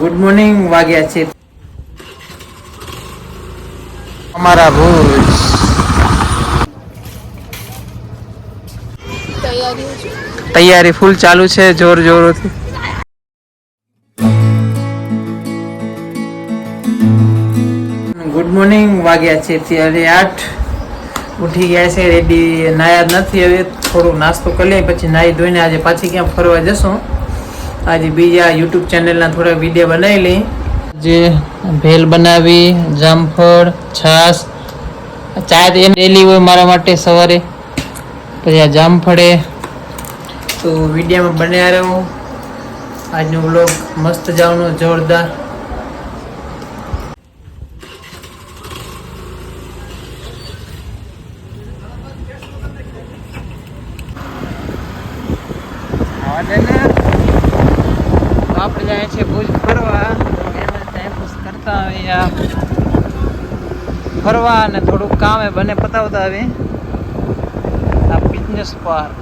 Good morning વાગ્યા છે. અમારા ભુજ તૈયારી ફૂલ ચાલુ છે, જોર જોરોથી. ગુડ મોર્નિંગ વાગ્યા છે ત્યારે આઠ. ઉઠી ગયા છે રેડી નાયા નથી, હવે થોડું નાસ્તો કરી લઈએ, પછી નાહી ધોઈને આજે પાછી ક્યાં ફરવા જશું. આજે બીજા યુટ્યુબ ચેનલના થોડા વીડિયો બનાવી લઈ જે ભેલ બનાવી જામફળ છાશ ચા એમ ડેલી હોય મારા માટે સવારે. પછી આ જામફળે. તો વિડીયોમાં બન્યા રહો. આજનો બ્લોગ મસ્ત જવાનો જોરદાર. આવા દે ને. તો આપણે જાય છે ભુજ ફરવા. કરતા આવે ફરવા અને થોડુંક કામ એ બને પતાવતા આવે આ business park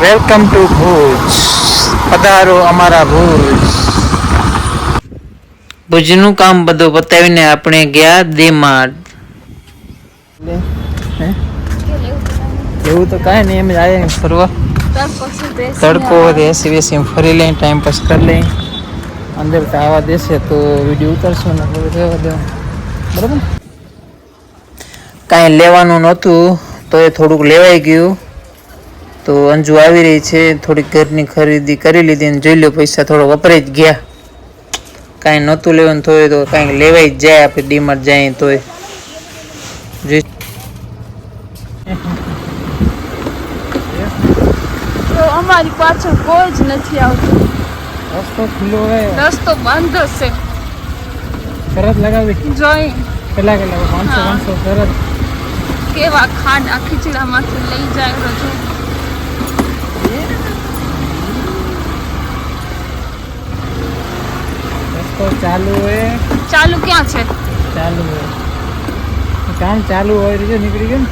welcome to Bhuj પધારો અમારા ભુજ. ભુજનું કામ બધું પતાવીને આપણે ગયા દેમાડ એવું તો કાંઈ નહીં એમ જાય ફરવા. તડકો એસી વેસી ફરી લઈ ટાઈમ પાસ કરી લઈ. અંદર તો આવવા દેશે તો વીડિયો ઉતારશું ને હવે રહેવા દેવા બરાબર? કાંઈ લેવાનું નહોતું, તો એ થોડુંક લેવાઈ ગયું. તો અંજુ આવી રહી છે, થોડીક ઘરની ખરીદી કરી લીધી ને જોઈ લો પૈસા થોડો વપરાઈ જ ગયા. કાંઈ નહોતું લેવાનું તોય તો કાંઈક લેવાઈ જ જાય, આપણે ડીમાર્ટ જાય તોય. જોઈ તો અમારી પાછળ કોઈ જ નથી આવતું. રસ્તો ખુલ્લો હોય રસ્તો બંધ છે. શરત લગાવી. જોઈ કેટલા કેટલા? પાંચસો હા. પાંચસો શરત કેવા ખાડ આ ખીચડામાંથી લઈ જાય રજૂ. રસ્તો ચાલુ હોય. ચાલુ ક્યાં છે? ચાલુ હોય. કામ ચાલુ હોય રીતે નીકળી ગયું ને.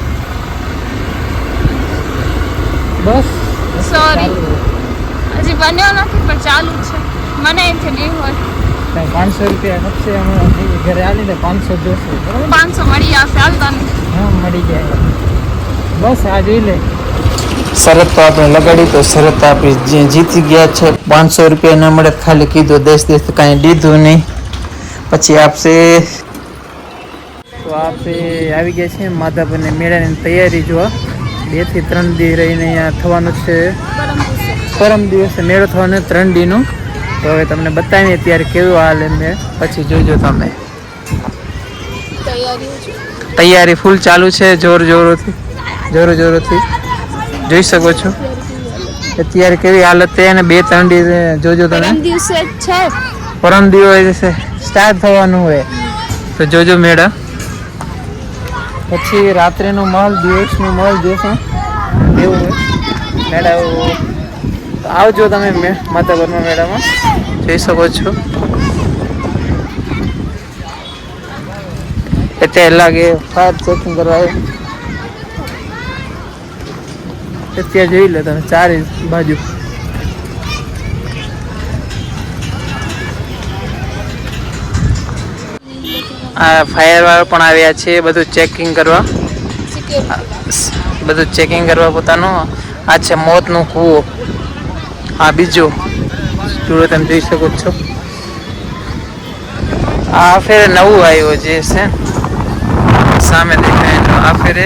બસ. રસ્તો Sorry. ચાલુ હોય. હજી બન્યો નથી પણ ચાલુ જ છે. મને એમથી નહીં હોય. કાંઈ પાંચસો રૂપિયા ખપશે હમણાં ઘરે આવીને પાંચસો જોશે. બરાબર? પાંચસો મળી આવશે હાલતા નહીં હા મળી જાય. બસ આ જોઈ લે. શરત તો આપણે લગાડી તો શરત આપી. જે જીતી ગયા છે પાંચસો રૂપિયા ના મળે ખાલી કીધું દસ દિવસ તો કાંઈ દીધું નહીં. પછી આપશે તો આપણે આવી ગયા છે. માધાપુરને મેળાની તૈયારી જોવા બેથી ત્રણ દી રહીને અહીંયા થવાનું છે. પરમ દિવસે મેળો થવાનો ત્રણ દીનું. તો હવે તમને બતાવીએ અત્યારે કેવું હાલ એમને પછી જોજો તમે. તૈયારી ફૂલ ચાલુ છે જોર જોરોથી. જોરો જોરોથી. જોઈ શકો છો. અત્યારે કેવી હાલત છે અને બે ત્રણ દિવસ જોજો તમે. પરમ દિવસે છે. પરમ દિવસે સ્ટાર્ટ થવાનું હોય તો જોજો મેળા. પછી રાત્રેનો માહોલ દિવસનો મહલ જોશો. એવું હોય. મેળા આવજો તમે મે- માતાપરમાં મેળામાં. જોઈ શકો છો. અત્યારે લાગે ફાયર ચેકિંગ કરવા આવે. અત્યારે જોઈ લો તમે, ચારે બાજુ. આ ફાયર વાળા પણ આવ્યા છે બધું ચેકિંગ કરવા. બધું ચેકિંગ કરવા પોતાનું. આ છે મોતનું કૂવો. આ બીજો. જોડે તમે જોઈ શકો છો. આ ફેરે નવું આવ્યું જે છે. સામે દેખાય તો આ ફેરે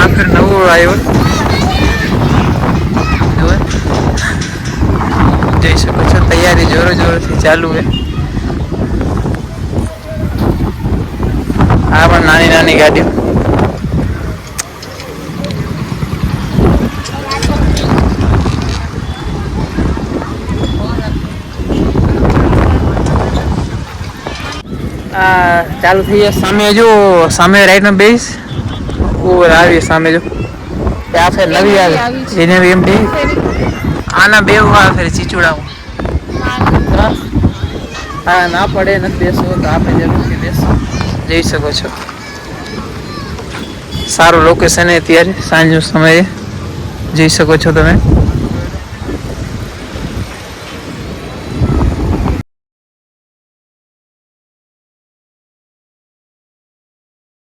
આ ફેર નવું આવ્યું. જોઈ શકો છો. તૈયારી જોરો જોરોથી ચાલુ છે આ પણ નાની નાની ગાડીઓ. આ ચાલુ થઈ જાય સામે જો સામે રાઈટમાં બેસ ઓર આવી સામે જો. આ ફેર નવી આવી. એને એમ બે આના બે આ ફેર ચીચુડા હા. ના પડે નથી બેસો તો આપણે જરૂરથી બેસો જઈ શકો છો. સારું લોકેશન અત્યારે સાંજનો સમયે જઈ શકો છો તમે.